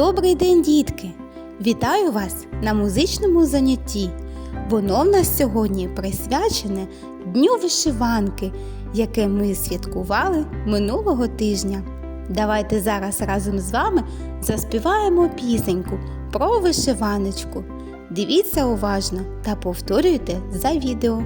Добрий день, дітки! Вітаю вас на музичному занятті. Воно в нас сьогодні присвячене Дню вишиванки, яке ми святкували минулого тижня. Давайте зараз разом з вами заспіваємо пісеньку про вишиваночку. Дивіться уважно та повторюйте за відео.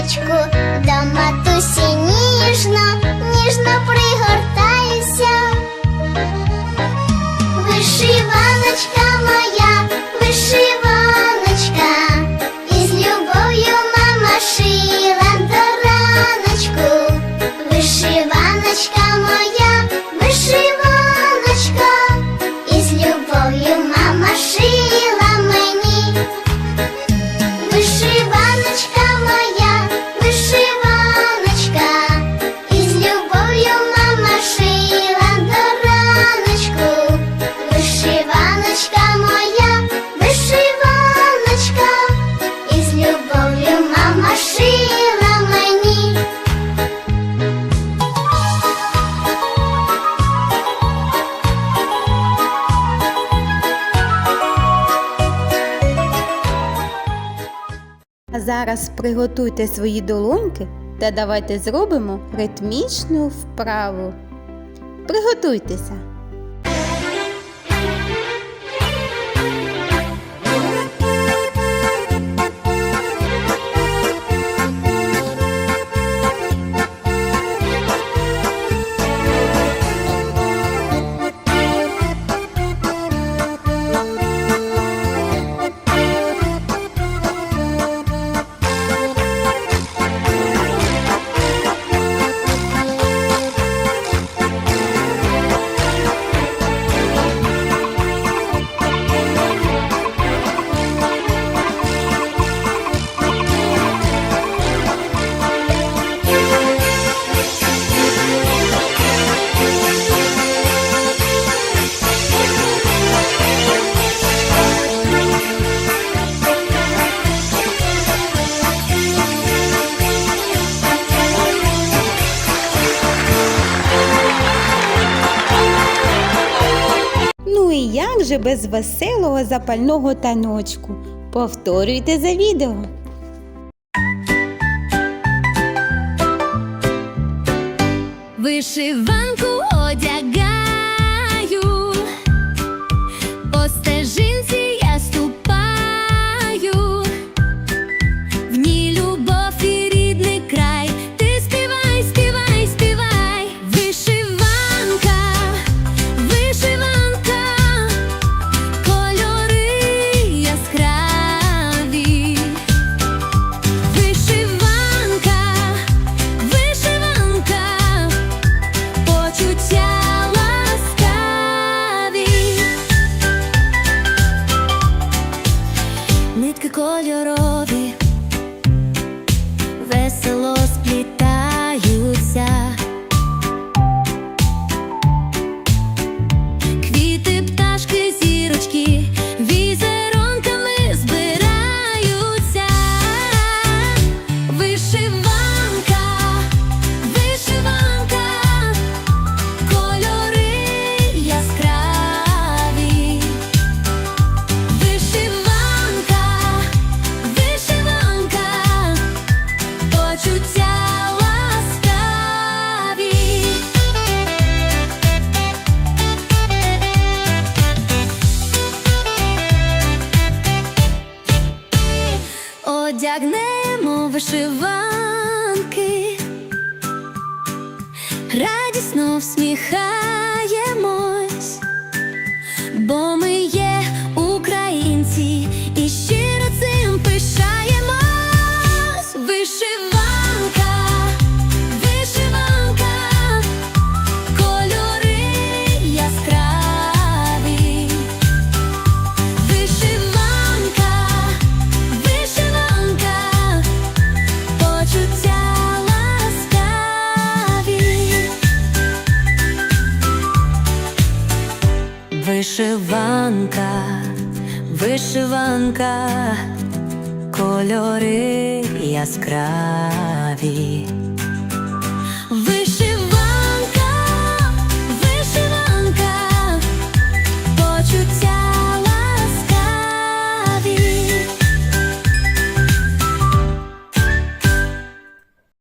девочку, Зараз приготуйте свої долоньки та давайте зробимо ритмічну вправу. Приготуйтеся! як же без веселого запального таночку? Повторюйте за відео. Вишивай! плетемо вишиванки, радісно всміхаємо. Вишиванка, вишиванка, кольори яскраві.